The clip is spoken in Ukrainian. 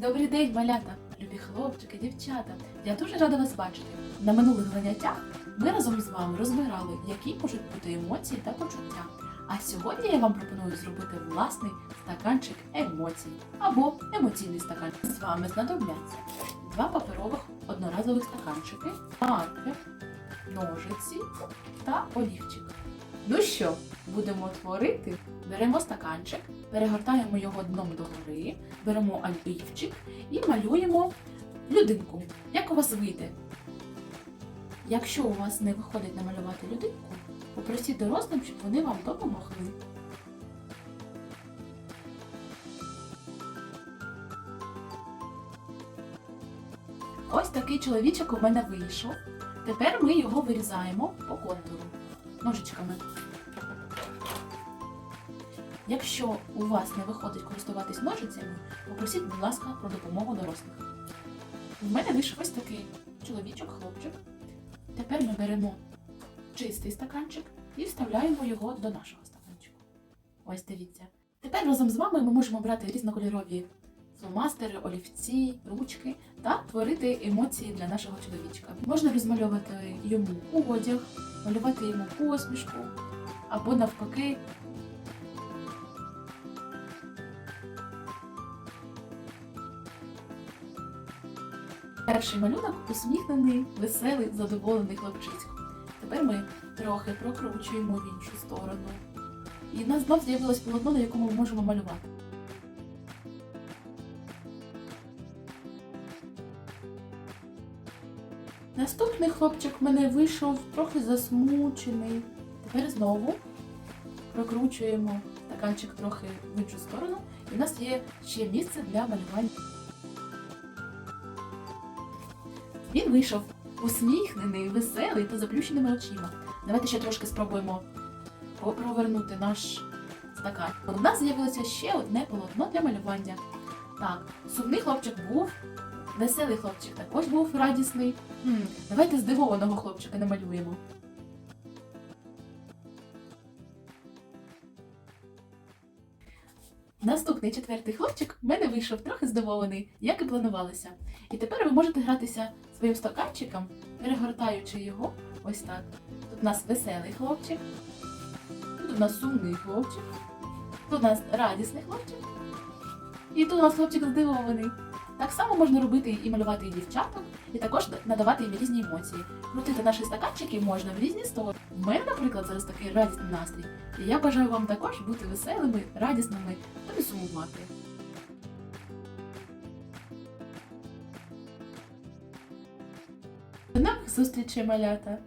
Добрий день, малята, любі хлопчики, дівчата. Я дуже рада вас бачити. На минулих заняттях ми разом з вами розбирали, які можуть бути емоції та почуття. А сьогодні я вам пропоную зробити власний стаканчик емоцій або емоційний стаканчик. З вами знадобляться два паперових одноразових стаканчики, маркер, ножиці та олівчик. Ну що, будемо творити? Беремо стаканчик, перегортаємо його дном догори, беремо олівчик і малюємо людинку. Як у вас вийде? Якщо у вас не виходить намалювати людинку, попросіть дорослим, щоб вони вам допомогли. Ось такий чоловічок у мене вийшов. Тепер ми його вирізаємо по контуру ножичками. Якщо у вас не виходить користуватись ножицями, попросіть, будь ласка, про допомогу дорослих. В мене вийшов ось такий чоловічок, хлопчик. Тепер ми беремо чистий стаканчик і вставляємо його до нашого стаканчику. Ось дивіться. Тепер разом з вами ми можемо брати різнокольорові фломастери, олівці, ручки та творити емоції для нашого чоловічка. Можна розмальовувати йому одяг, малювати йому посмішку або навпаки Перший малюнок усміхнений, веселий, задоволений хлопчисько. Тепер ми трохи прокручуємо в іншу сторону. І в нас знов з'явилось полотно, на якому ми можемо малювати. Наступний хлопчик в мене вийшов трохи засмучений. Тепер знову прокручуємо стаканчик трохи в іншу сторону, і в нас є ще місце для малювання. Він вийшов усміхнений, веселий та заплющеними очима. Давайте ще трошки спробуємо провернути наш стакан. У нас з'явилося ще одне полотно для малювання. Так, сумний хлопчик був, веселий хлопчик також був радісний. Хм, давайте здивованого хлопчика намалюємо. Наступний четвертий хлопчик в мене вийшов трохи здивований, як і планувалося. І тепер ви можете гратися своїм стаканчиком, перегортаючи його ось так. Тут у нас веселий хлопчик, тут у нас сумний хлопчик, тут у нас радісний хлопчик, і тут у нас хлопчик здивований. Так само можна робити і малювати і дівчаток, і також надавати їм різні емоції. Крутити наші стаканчики можна в різні сторони. У мене, наприклад, зараз такий радісний настрій. І я бажаю вам також бути веселими, радісними та не сумувати. До нових зустрічей, малята!